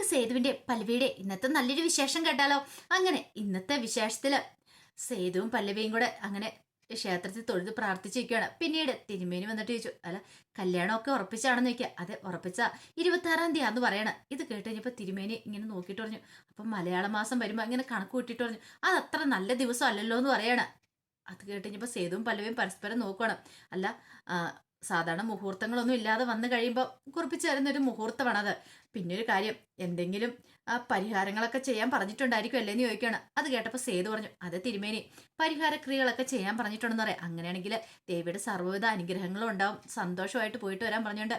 നമുക്ക് സേതുവിന്റെ പല്ലവിയുടെ ഇന്നത്തെ നല്ലൊരു വിശേഷം കേട്ടാലോ? അങ്ങനെ ഇന്നത്തെ വിശേഷത്തിൽ സേതുവും പല്ലവിയും കൂടെ അങ്ങനെ ക്ഷേത്രത്തിൽ തൊഴുത് പ്രാർത്ഥിച്ചിരിക്കുകയാണ്. പിന്നീട് തിരുമേനി വന്നിട്ട് ചോദിച്ചു അല്ല കല്യാണമൊക്കെ ഉറപ്പിച്ചാണെന്ന് ചോദിക്കുക അതെ ഉറപ്പിച്ച. ഇരുപത്തി ആറാം തീയതി ആന്ന് പറയണം. ഇത് കേട്ട് കഴിഞ്ഞപ്പോൾ തിരുമേനി ഇങ്ങനെ നോക്കിയിട്ട് പറഞ്ഞു അപ്പം മലയാള മാസം വരുമ്പോൾ ഇങ്ങനെ കണക്ക് കൂട്ടിയിട്ട് പറഞ്ഞു അത് അത്ര നല്ല ദിവസം അല്ലല്ലോ എന്ന് പറയണം. അത് കേട്ട് കഴിഞ്ഞപ്പോൾ സേതുവും പല്ലവിയും പരസ്പരം നോക്കണം അല്ല സാധാരണ മുഹൂർത്തങ്ങളൊന്നും ഇല്ലാതെ വന്നു കഴിയുമ്പോൾ കുറിപ്പിച്ച് ഒരു മുഹൂർത്തമാണത്. പിന്നെ ഒരു കാര്യം എന്തെങ്കിലും പരിഹാരങ്ങളൊക്കെ ചെയ്യാൻ പറഞ്ഞിട്ടുണ്ടായിരിക്കും അല്ലേന്ന് ചോദിക്കുകയാണ്. അത് കേട്ടപ്പോൾ സേതു പറഞ്ഞു അത് തിരുമേനി പരിഹാരക്രിയകളൊക്കെ ചെയ്യാൻ പറഞ്ഞിട്ടുണ്ടെന്ന് പറയാം. അങ്ങനെയാണെങ്കിൽ ദേവിയുടെ സർവവിധ അനുഗ്രഹങ്ങളും ഉണ്ടാവും. സന്തോഷമായിട്ട് പോയിട്ട് വരാൻ പറഞ്ഞുകൊണ്ട്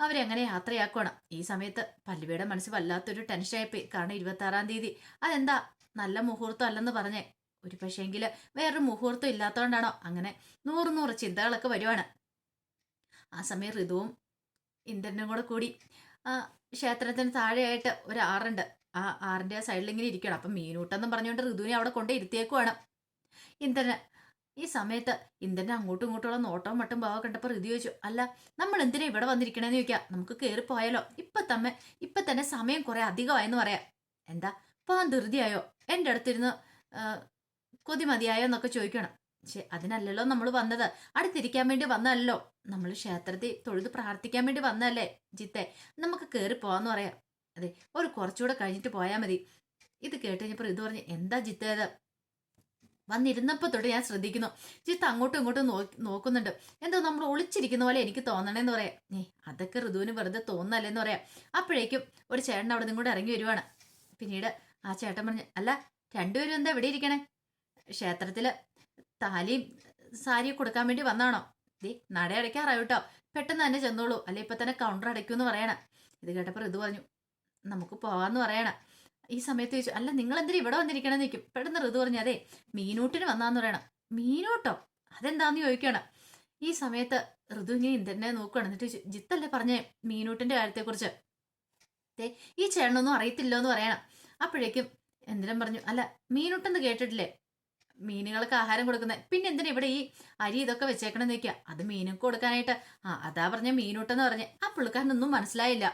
അവരെ അങ്ങനെ യാത്രയാക്കണം ഈ സമയത്ത് പല്ലുവയുടെ മനസ്സ് വല്ലാത്തൊരു ടെൻഷനായിപ്പോയി. കാരണം ഇരുപത്തി ആറാം തീയതി. അതെന്താ? നല്ല മുഹൂർത്തം അല്ലെന്ന് പറഞ്ഞേ. ഒരു പക്ഷേങ്കിൽ വേറൊരു മുഹൂർത്തം ഇല്ലാത്തതുകൊണ്ടാണോ? അങ്ങനെ നൂറ് നൂറ് ചിന്തകളൊക്കെ വരുവാണ്. ആ സമയം ഋതുവും ഇന്ദ്രനും കൂടെ കൂടി ക്ഷേത്രത്തിന് താഴെയായിട്ട് ഒരു ആറുണ്ട്. ആ ആറിന്റെ ആ സൈഡിൽ ഇങ്ങനെ ഇരിക്കണം അപ്പം മീനൂട്ടെന്നും പറഞ്ഞുകൊണ്ട് ഋതുവിനെ അവിടെ കൊണ്ട് ഇരുത്തിയേക്കുവാണ്. ഇന്ദ്രന് ഈ സമയത്ത് ഇന്ദ്രൻ അങ്ങോട്ടും ഇങ്ങോട്ടുള്ള നോട്ടവും മട്ടും ഭാവം കണ്ടപ്പോൾ ഋതു ചോദിച്ചു അല്ല നമ്മൾ എന്തിനാ ഇവിടെ വന്നിരിക്കണേന്ന് ചോദിക്കാം. നമുക്ക് കയറി പോയാലോ? ഇപ്പം തമ്മ ഇപ്പം തന്നെ സമയം കുറേ അധികമായെന്ന് പറയാം. എന്താ? പോകാൻ ധൃതിയായോ? എന്റെ അടുത്തിരുന്ന് കൊതി മതിയായോ? എന്നൊക്കെ ചോദിക്കണം പക്ഷെ അതിനല്ലല്ലോ നമ്മൾ വന്നത്. അടുത്തിരിക്കാൻ വേണ്ടി വന്നല്ലോ നമ്മൾ ക്ഷേത്രത്തിൽ തൊഴുത് പ്രാർത്ഥിക്കാൻ വേണ്ടി വന്നല്ലേ ജിത്തെ? നമുക്ക് കയറി പോവാന്ന് പറയാം. അതെ ഒരു കുറച്ചുകൂടെ കഴിഞ്ഞിട്ട് പോയാൽ മതി. ഇത് കേട്ട് കഴിഞ്ഞപ്പോൾ ഇത് പറഞ്ഞ് എന്താ ജിത്തേത് വന്നിരുന്നപ്പോൾ തൊട്ട് ഞാൻ ശ്രദ്ധിക്കുന്നു. ജിത്ത് അങ്ങോട്ടും ഇങ്ങോട്ടും നോക്കി നോക്കുന്നുണ്ട്. എന്തോ നമ്മൾ ഒളിച്ചിരിക്കുന്ന പോലെ എനിക്ക് തോന്നണേന്ന് പറയാം. ഏ അതൊക്കെ ഋതുവിന് വെറുതെ തോന്നല്ലേന്ന് പറയാം. അപ്പോഴേക്കും ഒരു ചേട്ടൻ അവിടെ നിന്നും ഇറങ്ങി വരുവാണ്. പിന്നീട് ആ ചേട്ടൻ പറഞ്ഞു അല്ല രണ്ടുപേരും എന്താ ഇവിടെ ഇരിക്കണേ? ക്ഷേത്രത്തിൽ താലിയും സാരി കൊടുക്കാൻ വേണ്ടി വന്നാണോ? ദേ നട അടയ്ക്കാറായി കേട്ടോ. പെട്ടെന്ന് തന്നെ ചെന്നോളൂ. അല്ലെ ഇപ്പൊ തന്നെ കൗണ്ടർ അടയ്ക്കൂന്ന് പറയണ. ഇത് കേട്ടപ്പോൾ ഋതു പറഞ്ഞു നമുക്ക് പോവാന്ന് പറയണ. ഈ സമയത്ത് ചോദിച്ചു അല്ല നിങ്ങൾ എന്തിനാ ഇവിടെ വന്നിരിക്കണമെന്ന് ചോദിക്കും. പെട്ടെന്ന് ഋതു പറഞ്ഞു അതെ മീനൂട്ടിന് വന്നാന്ന് പറയണം. മീനൂട്ടോ? അതെന്താന്ന് ചോദിക്കണം ഈ സമയത്ത് ഋതു ഇങ്ങനെ ഇന്ദ്രനെ നോക്കുകയാണ് എന്നിട്ട് ജിത്തല്ലേ പറഞ്ഞേ മീനൂട്ടിന്റെ കാര്യത്തെക്കുറിച്ച്? ഈ ചേട്ടനൊന്നും അറിയത്തില്ലോ എന്ന് പറയണം. അപ്പോഴേക്കും എന്തിനും പറഞ്ഞു അല്ല മീനൂട്ടെന്ന് കേട്ടിട്ടില്ലേ? മീനുകൾക്ക് ആഹാരം കൊടുക്കുന്നത് പിന്നെ എന്തിനാ ഇവിടെ ഈ അരി ഇതൊക്കെ വെച്ചേക്കണമെന്ന് ചോദിക്കുക അത് മീനുക്ക് കൊടുക്കാനായിട്ട്. ആ അതാ പറഞ്ഞ മീനൂട്ടെന്ന് പറഞ്ഞ്. ആ പുള്ളിക്കാരനൊന്നും മനസ്സിലായില്ല.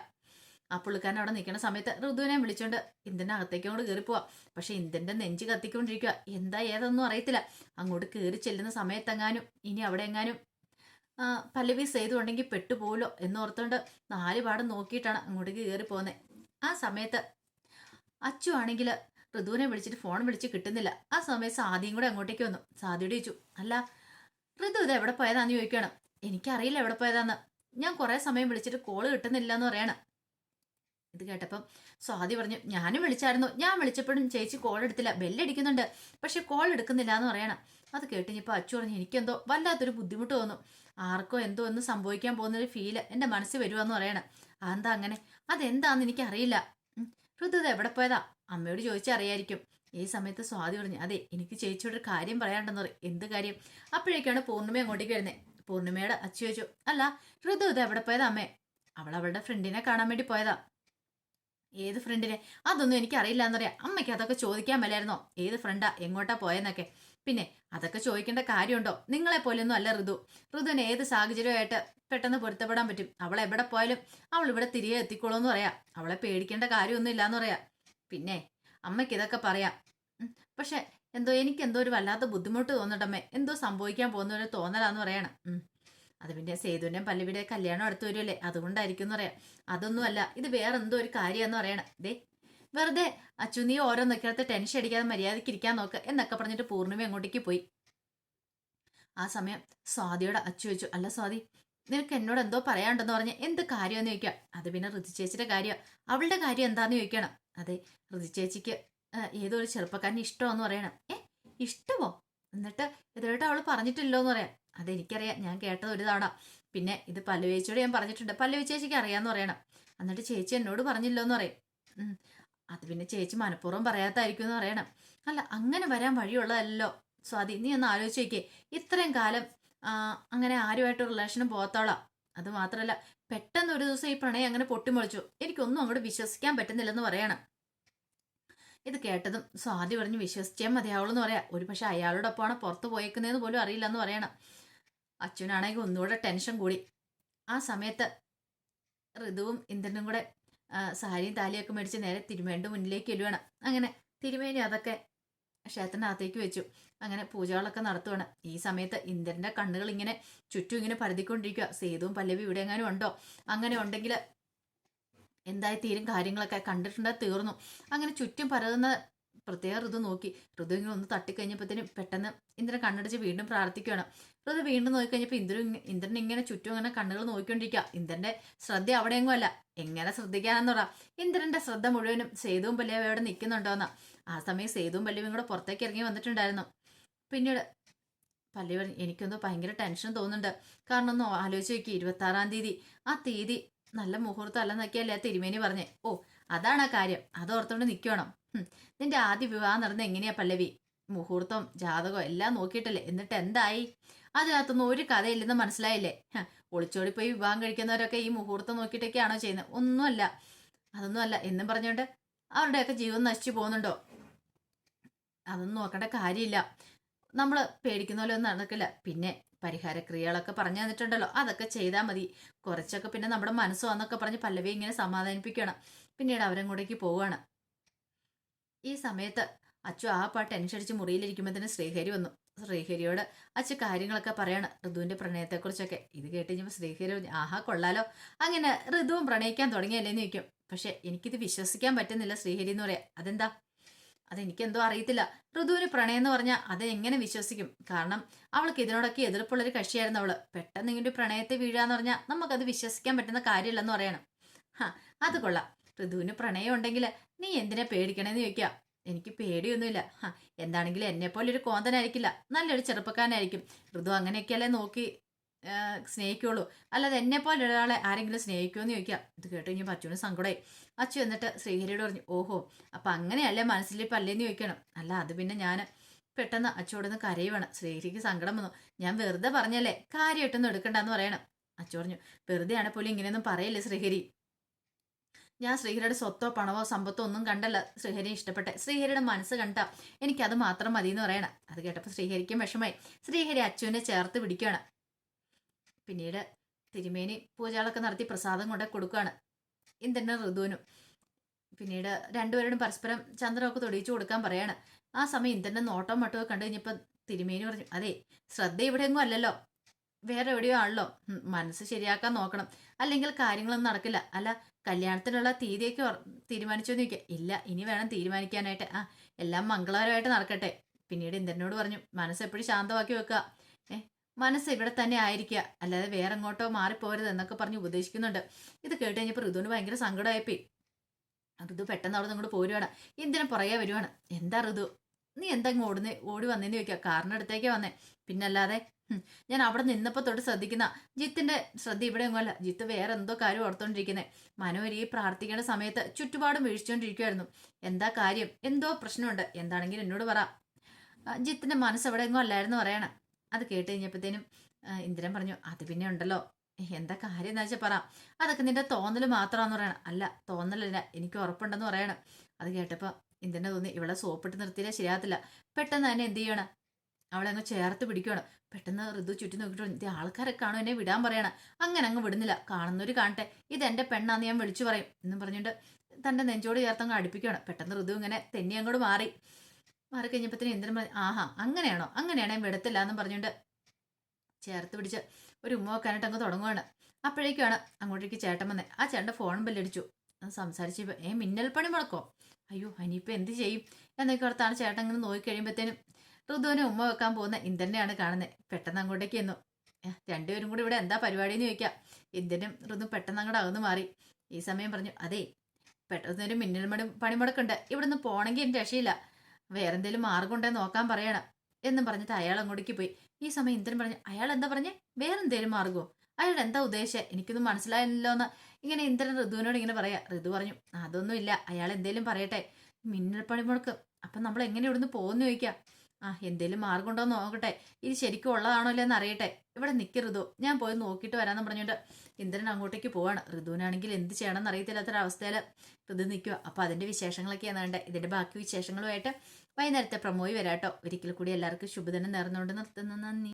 ആ പുള്ളിക്കാരൻ അവിടെ നിൽക്കുന്ന സമയത്ത് ഋതുവിനെ വിളിച്ചോണ്ട് ഇന്ത്യന്റെ അകത്തേക്ക് കയറി പോവാ. പക്ഷെ ഇന്ത്യന്റെ നെഞ്ച് കത്തിക്കൊണ്ടിരിക്കുക എന്താ ഏതൊന്നും അറിയത്തില്ല. അങ്ങോട്ട് കയറി ചെല്ലുന്ന സമയത്തെങ്ങാനും ഇനി അവിടെ എങ്ങാനും പല്ലവി സേതുണ്ടെങ്കിൽ പെട്ടുപോലോ എന്നോർത്തുകൊണ്ട് നാല് പാടം നോക്കിയിട്ടാണ് അങ്ങോട്ടേക്ക് കയറി പോകുന്നത് ആ സമയത്ത് അച്ചു ആണെങ്കിൽ ഋതുവിനെ വിളിച്ചിട്ട് ഫോൺ വിളിച്ച് കിട്ടുന്നില്ല. ആ സമയത്ത് സാദിയും കൂടെ അങ്ങോട്ടേക്ക് വന്നു. സാദിയോട് ചോദിച്ചു അല്ല ഋതു ഇത് എവിടെ പോയതാന്ന് ചോദിക്കണം എനിക്കറിയില്ല എവിടെ പോയതാന്ന്. ഞാൻ കുറേ സമയം വിളിച്ചിട്ട് കോൾ കിട്ടുന്നില്ല എന്ന് പറയണം. ഇത് കേട്ടപ്പം സ്വാതി പറഞ്ഞു ഞാനും വിളിച്ചായിരുന്നു. ഞാൻ വിളിച്ചപ്പോഴും ചേച്ചി കോൾ എടുത്തില്ല. ബെല്ലടിക്കുന്നുണ്ട് പക്ഷെ കോൾ എടുക്കുന്നില്ല എന്ന് പറയണം. അത് കേട്ട് ഇനിയിപ്പോൾ അച്ചു പറഞ്ഞു എനിക്കെന്തോ വല്ലാത്തൊരു ബുദ്ധിമുട്ട് തോന്നും. ആർക്കോ എന്തോ ഒന്ന് സംഭവിക്കാൻ പോകുന്നൊരു ഫീൽ എന്റെ മനസ്സിൽ വരുവാന്ന് പറയണം. അതെന്താ അങ്ങനെ? അതെന്താന്ന് എനിക്കറിയില്ല. ഉം. ഋതു ഇത് എവിടെ പോയതാ? അമ്മയോട് ചോദിച്ചറിയായിരിക്കും. ഈ സമയത്ത് സ്വാതി പറഞ്ഞു അതെ എനിക്ക് ചേച്ചിയോട് ഒരു കാര്യം പറയാണ്ടെന്ന് പറയും. എന്ത് കാര്യം? അപ്പോഴേക്കാണ് പൂർണിമ അങ്ങോട്ടേക്ക് വരുന്നത് പൂർണിമയുടെ അച്ഛ ചോദിച്ചു അല്ല ഋതു ഇത് എവിടെ പോയതാ അമ്മേ? അവൾ അവളുടെ ഫ്രണ്ടിനെ കാണാൻ വേണ്ടി പോയതാ. ഏത് ഫ്രണ്ടിനെ അതൊന്നും എനിക്ക് അറിയില്ല എന്ന് പറയാം. അമ്മയ്ക്ക് അതൊക്കെ ചോദിക്കാൻ മേലായിരുന്നോ? ഏത് ഫ്രണ്ടാ എങ്ങോട്ടാ പോയെന്നൊക്കെ. പിന്നെ അതൊക്കെ ചോദിക്കേണ്ട കാര്യമുണ്ടോ? നിങ്ങളെ പോലെയൊന്നും അല്ല ഋതു. ഋതുവിന് ഏത് സാഹചര്യമായിട്ട് പെട്ടെന്ന് പൊരുത്തപ്പെടാൻ പറ്റും? അവൾ എവിടെ പോയാലും അവൾ ഇവിടെ തിരികെ എത്തിക്കോളൂന്ന് പറയാം. അവളെ പേടിക്കേണ്ട കാര്യമൊന്നും ഇല്ലാന്ന് പറയാം. പിന്നെ അമ്മയ്ക്ക് ഇതൊക്കെ പറയാം. പക്ഷെ എന്തോ എനിക്ക് എന്തോ ഒരു വല്ലാത്ത ബുദ്ധിമുട്ട് തോന്നട്ടമ്മേ. എന്തോ സംഭവിക്കാൻ പോകുന്ന ഒരു തോന്നലാന്ന് പറയണം. അത് പിന്നെ സേതുവിന്റെ പല്ലവിയുടെ കല്യാണം അടുത്ത് വരുമല്ലേ? അതുകൊണ്ടായിരിക്കും എന്ന് പറയാം. അതൊന്നുമല്ല ഇത് വേറെ എന്തോ ഒരു കാര്യമെന്ന് പറയണം. ദേ വെറുതെ അച്ചു നീ ഓരോ നിൽക്കാത്ത ടെൻഷൻ അടിക്കാതെ മര്യാദയ്ക്ക് ഇരിക്കാൻ നോക്ക് എന്നൊക്കെ പറഞ്ഞിട്ട് പൂർണിമ അങ്ങോട്ടേക്ക് പോയി. ആ സമയം സ്വാതിയോട് അച്ചു വെച്ചു അല്ല സ്വാതി നിനക്ക് എന്നോട് എന്തോ പറയാണ്ടെന്ന് പറഞ്ഞ് എന്ത് കാര്യമെന്ന് ചോദിക്കാം? അത് പിന്നെ ഋതു ചേച്ചിയുടെ കാര്യം അവളുടെ കാര്യം എന്താണെന്ന് ചോദിക്കണം. അതെ ഋതു ചേച്ചിക്ക് ഏതോ ഒരു ചെറുപ്പക്കാരന് ഇഷ്ടമെന്ന് പറയണം. ഏ ഇഷ്ടമോ? എന്നിട്ട് ഇതുവരെയായിട്ട് അവൾ പറഞ്ഞിട്ടില്ലോ എന്ന് പറയാം. അതെനിക്കറിയാം ഞാൻ കേട്ടത് ഒരു തവണ. പിന്നെ ഇത് പല്ലവേച്ചിയോട് ഞാൻ പറഞ്ഞിട്ടുണ്ട്. പല്ലവി ചേച്ചിക്ക് അറിയാന്ന് പറയണം. എന്നിട്ട് ചേച്ചി എന്നോട് പറഞ്ഞില്ലോ എന്ന് പറയും അത് പിന്നെ ചേച്ചി മനഃപൂർവം പറയാത്തായിരിക്കും എന്ന് പറയണം. അല്ല അങ്ങനെ വരാൻ വഴിയുള്ളതല്ലോ. സ്വാതി നീ ഒന്ന് ആലോചിച്ച് നോക്കിയേ. ഇത്രയും കാലം അങ്ങനെ ആരുമായിട്ട് റിലേഷനും പോകത്തോളാം അത് മാത്രമല്ല പെട്ടെന്ന് ഒരു ദിവസം ഈ പ്രണയം അങ്ങനെ പൊട്ടിമുളച്ചു. എനിക്കൊന്നും അങ്ങോട്ട് വിശ്വസിക്കാൻ പറ്റുന്നില്ലെന്ന് പറയണം. ഇത് കേട്ടതും സ്വാതി പറഞ്ഞ് വിശ്വസിച്ചേ മതിയാവുള്ളൂ എന്ന് പറയാം. ഒരു പക്ഷെ അയാളോടൊപ്പമാണ് പുറത്തു പോയേക്കുന്നതെന്ന് പോലും അറിയില്ല എന്ന് പറയണം. അച്ഛനാണെങ്കിൽ ഒന്നുകൂടെ ടെൻഷൻ കൂടി. ആ സമയത്ത് ഋതുവും ഇന്ദ്രനും കൂടെ സാരിയും താലിയൊക്കെ മേടിച്ച് നേരെ തിരുമേന്റെ മുന്നിലേക്ക് ഇടുവാണ് അങ്ങനെ തിരുമേനി അതൊക്കെ ക്ഷേത്രത്തിനകത്തേക്ക് വെച്ചു. അങ്ങനെ പൂജകളൊക്കെ നടത്തുവാണ്. ഈ സമയത്ത് ഇന്ദ്രന്റെ കണ്ണുകൾ ഇങ്ങനെ ചുറ്റും ഇങ്ങനെ പരതിക്കൊണ്ടിരിക്കുക സേതുവും പല്ലവി ഇവിടെ എങ്ങാനും ഉണ്ടോ? അങ്ങനെ ഉണ്ടെങ്കിൽ എന്തായി തീരും കാര്യങ്ങളൊക്കെ കണ്ടിട്ടുണ്ടെങ്കിൽ തീർന്നു. അങ്ങനെ ചുറ്റും പരതുന്ന പ്രത്യേക ഋതു നോക്കി. ഋതു ഇങ്ങനെ ഒന്ന് തട്ടിക്കഴിഞ്ഞപ്പോഴത്തേനും പെട്ടെന്ന് ഇന്ദ്രൻ കണ്ണടിച്ച് വീണ്ടും പ്രാർത്ഥിക്കുകയാണ്. ഋതു വീണ്ടും നോക്കിക്കഴിഞ്ഞപ്പോൾ ഇന്ദ്രൻ ഇന്ദ്രൻ ഇങ്ങനെ ചുറ്റും ഇങ്ങനെ കണ്ണുകൾ നോക്കിക്കൊണ്ടിരിക്കുക. ഇന്ദ്രന്റെ ശ്രദ്ധ അവിടെയെങ്ങും അല്ല. എങ്ങനെ ശ്രദ്ധിക്കാനെന്ന് പറ. ഇന്ദ്രന്റെ ശ്രദ്ധ മുഴുവനും സേതുവും പല്ലവി അവിടെ നിൽക്കുന്നുണ്ടോന്നാ. ആ സമയം സേതുവും പല്ലവും കൂടെ പുറത്തേക്ക് ഇറങ്ങി വന്നിട്ടുണ്ടായിരുന്നു. പിന്നീട് പല്ലവി പറഞ്ഞു എനിക്കെന്തോ ഭയങ്കര ടെൻഷൻ തോന്നുന്നുണ്ട്. കാരണം ഒന്ന് ആലോചിച്ച് നോക്കി. ഇരുപത്തി ആറാം തീയതി. ആ തീയതി നല്ല മുഹൂർത്തം അല്ലെന്നൊക്കെയല്ലേ തിരുമേനി പറഞ്ഞേ. ഓ അതാണ് ആ കാര്യം. അതോർത്തോണ്ട് നിൽക്കണം നിന്റെ ആദ്യ വിവാഹം നടന്ന എങ്ങനെയാ പല്ലവി? മുഹൂർത്തം ജാതകം എല്ലാം നോക്കിയിട്ടല്ലേ? എന്നിട്ട് എന്തായി? അതിനകത്തൊന്നും ഒരു കഥയില്ലെന്ന് മനസ്സിലായില്ലേ? ഒളിച്ചോടി പോയി വിവാഹം കഴിക്കുന്നവരൊക്കെ ഈ മുഹൂർത്തം നോക്കിയിട്ടൊക്കെയാണോ ചെയ്യുന്നത് ഒന്നുമല്ല. അതൊന്നുമല്ല. എന്നും പറഞ്ഞുകൊണ്ട് അവരുടെയൊക്കെ ജീവൻ നശിച്ചു പോകുന്നുണ്ടോ? അതൊന്നും നോക്കേണ്ട കാര്യമില്ല. നമ്മൾ പേടിക്കുന്ന പോലെ ഒന്നും നടക്കില്ല. പിന്നെ പരിഹാര ക്രിയകളൊക്കെ പറഞ്ഞു തന്നിട്ടുണ്ടല്ലോ. അതൊക്കെ ചെയ്താൽ മതി. കുറച്ചൊക്കെ പിന്നെ നമ്മുടെ മനസ്സോ എന്നൊക്കെ പറഞ്ഞ് പല്ലവി ഇങ്ങനെ സമാധാനിപ്പിക്കണം. പിന്നീട് അവരും കൂടേക്ക് പോവുകയാണ്. ഈ സമയത്ത് അച്ചു ആ പാട്ട് ടെൻഷൻ അടിച്ച് തന്നെ ശ്രീഹരി വന്നു. ശ്രീഹരിയോട് അച്ചു കാര്യങ്ങളൊക്കെ പറയാണ്. ഋതുവിന്റെ പ്രണയത്തെക്കുറിച്ചൊക്കെ. ഇത് കേട്ട് കഴിഞ്ഞപ്പോൾ ശ്രീഹരി ആഹാ കൊള്ളാലോ. അങ്ങനെ ഋതുവും പ്രണയിക്കാൻ തുടങ്ങിയല്ലേന്ന് ചോദിക്കും. പക്ഷെ എനിക്കിത് വിശ്വസിക്കാൻ പറ്റുന്നില്ല ശ്രീഹരി എന്ന് പറയാം അതെന്താ? അതെനിക്കെന്തോ അറിയത്തില്ല. ഋതുവിന് പ്രണയം എന്ന് പറഞ്ഞാൽ അത് എങ്ങനെ വിശ്വസിക്കും? കാരണം അവൾക്ക് ഇതിനോടൊക്കെ എതിർപ്പുള്ളൊരു കക്ഷിയായിരുന്നു അവൾ. പെട്ടെന്ന് ഇങ്ങനെ പ്രണയത്തെ വീഴാന്ന് പറഞ്ഞാൽ നമുക്കത് വിശ്വസിക്കാൻ പറ്റുന്ന കാര്യമില്ലെന്ന് പറയണം. ഹാ അത് കൊള്ളാം. ഋതുവിന് പ്രണയം ഉണ്ടെങ്കിൽ നീ എന്തിനാ പേടിക്കണേന്ന് ചോദിക്കാം. എനിക്ക് പേടിയൊന്നുമില്ല. എന്താണെങ്കിലും എന്നെ പോലെ ഒരു കോന്തനായിരിക്കില്ല. നല്ലൊരു ചെറുപ്പക്കാരനായിരിക്കും. ഋതു അങ്ങനെയൊക്കെയല്ലേ നോക്കി സ്നേഹിക്കുള്ളൂ. അല്ലാതെ എന്നെ പോലെ ഒരാളെ ആരെങ്കിലും സ്നേഹിക്കുമെന്ന് ചോദിക്കാം. ഇത് കേട്ട് കഴിഞ്ഞാൽ അച്ചുവിന് സങ്കടമായി അച്ചു എന്നിട്ട് ശ്രീഹരിയോട് പറഞ്ഞു ഓഹോ അപ്പം അങ്ങനെയല്ലേ മനസ്സിൽ പല്ലേന്ന് ചോദിക്കണം. അല്ല അത് പിന്നെ ഞാൻ പെട്ടെന്ന് അച്ചോടൊന്ന് കരയുവാണ്. ശ്രീഹരിക്ക് സങ്കടം വന്നു. ഞാൻ വെറുതെ പറഞ്ഞല്ലേ കാര്യമായിട്ടൊന്നും എടുക്കണ്ടെന്ന് പറയണം. അച്ചു പറഞ്ഞു വെറുതെയാണ് പോലും ഇങ്ങനെയൊന്നും പറയല്ലേ ശ്രീഹരി? ഞാൻ ശ്രീഹരിയുടെ സ്വത്തോ പണമോ സമ്പത്തോ ഒന്നും കണ്ടല്ല. ശ്രീഹരി ഇഷ്ടപ്പെട്ടെ. ശ്രീഹരിയുടെ മനസ്സ് കണ്ട എനിക്കത് മാത്രം മതി എന്ന് പറയണം. അത് കേട്ടപ്പോൾ ശ്രീഹരിക്കും വിഷമായി ശ്രീഹരി അച്ചുവിനെ ചേർത്ത് പിടിക്കുകയാണ് പിന്നീട് തിരുമേനി പൂജകളൊക്കെ നടത്തി പ്രസാദം കൊണ്ട് കൊടുക്കുകയാണ് ഇന്ദ്രനും ഋതുവിനും. പിന്നീട് രണ്ടുപേരോടും പരസ്പരം ചന്ദ്രമൊക്കെ തൊടിയിച്ചു കൊടുക്കാൻ പറയാണ്. ആ സമയം ഇന്ദ്രന്റെ നോട്ടം മട്ടുമൊക്കെ കണ്ടു കഴിഞ്ഞപ്പോൾ തിരുമേനി പറഞ്ഞു അതെ ശ്രദ്ധ ഇവിടെയെങ്ങും അല്ലല്ലോ. വേറെ എവിടെയോ ആണല്ലോ. മനസ്സ് ശരിയാക്കാൻ നോക്കണം. അല്ലെങ്കിൽ കാര്യങ്ങളൊന്നും നടക്കില്ല. അല്ല കല്യാണത്തിനുള്ള തീയതിയൊക്കെ ഉറ- തീരുമാനിച്ചോന്ന് ചോദിക്കുക ഇല്ല ഇനി വേണം തീരുമാനിക്കാനായിട്ട്. ആ എല്ലാം മംഗളകരമായിട്ട് നടക്കട്ടെ. പിന്നീട് ഇന്ദ്രനോട് പറഞ്ഞു മനസ്സ് എപ്പോഴും ശാന്തമാക്കി വെക്കുക. ഏ മനസ്സ് ഇവിടെ തന്നെ ആയിരിക്കുക. അല്ലാതെ വേറെ എങ്ങോട്ടോ മാറിപ്പോരുത് എന്നൊക്കെ പറഞ്ഞ് ഉപദേശിക്കുന്നുണ്ട്. ഇത് കേട്ട് കഴിഞ്ഞപ്പോൾ ഋതുവിന് ഭയങ്കര സങ്കടമായിപ്പോയി. ഋതു പെട്ടെന്ന് അവിടെ നിന്ന് പോരുവാണ്. ഇന്ദ്രൻ പുറകെ വരുവാണ്. എന്താ ഋതു? നീ എന്തെങ്കിലും ഓടുന്ന? ഓടി വന്നേന്ന് ചോദിക്കുക. കാറിന്റെ അടുത്തേക്ക് വന്നേ. പിന്നല്ലാതെ ഞാൻ അവിടെ നിന്നപ്പോൾ തൊട്ട് ശ്രദ്ധിക്കുന്ന ജിത്തിന്റെ ശ്രദ്ധ ഇവിടെ ഒന്നുമല്ല ജിത്ത് വേറെ എന്തോ കാര്യം ഓർത്തോണ്ടിരിക്കുന്നത് മനോഹരി ഈ പ്രാർത്ഥിക്കേണ്ട സമയത്ത് ചുറ്റുപാടും വീഴ്ചോണ്ടിരിക്കുമായിരുന്നു എന്താ കാര്യം? എന്തോ പ്രശ്നമുണ്ട്. എന്താണെങ്കിലും എന്നോട് പറ. ജിത്തിന്റെ മനസ്സ് എവിടെ എങ്ങോ അല്ലായിരുന്നു പറയണം. അത് കേട്ട് കഴിഞ്ഞപ്പോഴത്തേനും ഇന്ദ്രൻ പറഞ്ഞു അത് പിന്നെ ഉണ്ടല്ലോ. എന്താ കാര്യം എന്ന് വെച്ചാൽ പറ. അതൊക്കെ നിന്റെ തോന്നൽ മാത്രമാന്ന് പറയണം. അല്ല തോന്നലല്ല. എനിക്ക് ഉറപ്പുണ്ടെന്ന് പറയണം. അത് കേട്ടപ്പോൾ ഇന്ദ്രനെ തോന്നി ഇവളെ സോപ്പിട്ട് നിർത്തിയില്ല ശരിയാകത്തില്ല. പെട്ടെന്ന് തന്നെ എന്ത് ചെയ്യണം? അവളെ അങ്ങ് ചേർത്ത് പിടിക്കുകയാണ് പെട്ടെന്ന് ഋതു ചുറ്റി നോക്കിയിട്ട് ആൾക്കാരെ കാണും എന്നെ വിടാൻ പറയണം. അങ്ങനെ അങ്ങ് വിടുന്നില്ല. കാണുന്നൊരു കാണട്ടെ. ഇത് എന്റെ പെണ്ണാന്ന് ഞാൻ വിളിച്ചു പറയും എന്നും പറഞ്ഞുകൊണ്ട് തന്റെ നെഞ്ചോട് ചേർത്ത് അങ്ങ് പെട്ടെന്ന് ഋതു ഇങ്ങനെ തെന്നി അങ്ങോട്ട് മാറി. മാറി കഴിഞ്ഞപ്പോഴത്തേനും ഇന്ദ്രൻ പറഞ്ഞു ആഹാ അങ്ങനെയാണോ? അങ്ങനെയാണേ വിടത്തില്ല എന്നും പറഞ്ഞുകൊണ്ട് ചേർത്ത് പിടിച്ച് ഒരു ഉമ്മ വെക്കാനായിട്ട് അങ്ങ് തുടങ്ങുകയാണ് അപ്പോഴേക്കാണ് അങ്ങോട്ടേക്ക് ചേട്ടൻ വന്നത് ആ ചേട്ടന്റെ ഫോൺ ബെല്ലടിച്ചു. അത് സംസാരിച്ചപ്പോൾ ഏ മിന്നൽപ്പണി പണി മുടക്കോ? അയ്യോ ഇനിയിപ്പോൾ എന്ത് ചെയ്യും? എന്നൊക്കെ ഓർത്താണ് ചേട്ടൻ ഇങ്ങനെ നോക്കിക്കഴിയുമ്പോഴത്തേനും ഋതുവിനെ ഉമ്മ വെക്കാൻ പോകുന്ന ഇന്ദനെയാണ് കാണുന്നത് പെട്ടെന്ന് അങ്ങോട്ടേക്ക് എന്നു രണ്ടുപേരും കൂടി ഇവിടെ എന്താ പരിപാടി എന്ന് ചോദിക്കാം. ഇന്ദ്രനും ഋതു പെട്ടെന്ന് അങ്ങോട്ട് അകന്നു മാറി. ഈ സമയം പറഞ്ഞു അതെ പെട്ടെന്ന് ഒരു മിന്നൽ മണി പണിമുടക്കുണ്ട് ഇവിടുന്ന് പോണെങ്കിൽ എന്റെ രക്ഷയില്ല. വേറെ എന്തെങ്കിലും മാർഗം ഉണ്ടെന്ന് നോക്കാൻ പറയണം. എന്നും പറഞ്ഞിട്ട് അയാൾ അങ്ങോട്ടേക്ക് പോയി. ഈ സമയം ഇന്ദ്രൻ പറഞ്ഞു അയാൾ എന്താ പറഞ്ഞേ? വേറെ എന്തേലും മാർഗമോ അയാൾ എന്താ ഉദ്ദേശം എനിക്കൊന്നും മനസ്സിലായില്ലോ എന്ന് ഇങ്ങനെ ഇന്ദ്രൻ ഋതുവിനോട് ഇങ്ങനെ പറയാ. ഋതു പറഞ്ഞു അതൊന്നുമില്ല അയാൾ എന്തേലും പറയട്ടെ. മിന്നൽ പണിമുടക്ക് അപ്പം നമ്മൾ എങ്ങനെ ഇവിടുന്ന് പോകുന്നു ചോദിക്കാം. ആ എന്തേലും മാർഗം ഉണ്ടോ നോക്കട്ടെ. ഇത് ശരിക്കും ഉള്ളതാണോ ഇല്ലെന്ന് അറിയട്ടെ. ഇവിടെ നിൽക്ക് ഋതു. ഞാൻ പോയി നോക്കിയിട്ട് വരാമെന്ന് പറഞ്ഞുകൊണ്ട് ഇന്ദ്രൻ അങ്ങോട്ടേക്ക് പോവാണ്. ഋതുവിനാണെങ്കിൽ എന്ത് ചെയ്യണമെന്ന് അറിയത്തില്ലാത്തൊരവസ്ഥയിൽ ഋതു നിൽക്കുക അപ്പോൾ അതിന്റെ വിശേഷങ്ങളൊക്കെയാണ് വേണ്ടത്. ഇതിന്റെ ബാക്കി വിശേഷങ്ങളുമായിട്ട് വൈകുന്നേരത്തെ പ്രമോയി വരാട്ടോ. ഒരിക്കൽ കൂടി എല്ലാവർക്കും ശുഭദിനം നേർന്നുകൊണ്ട് നിർത്തുന്നു. നന്ദി.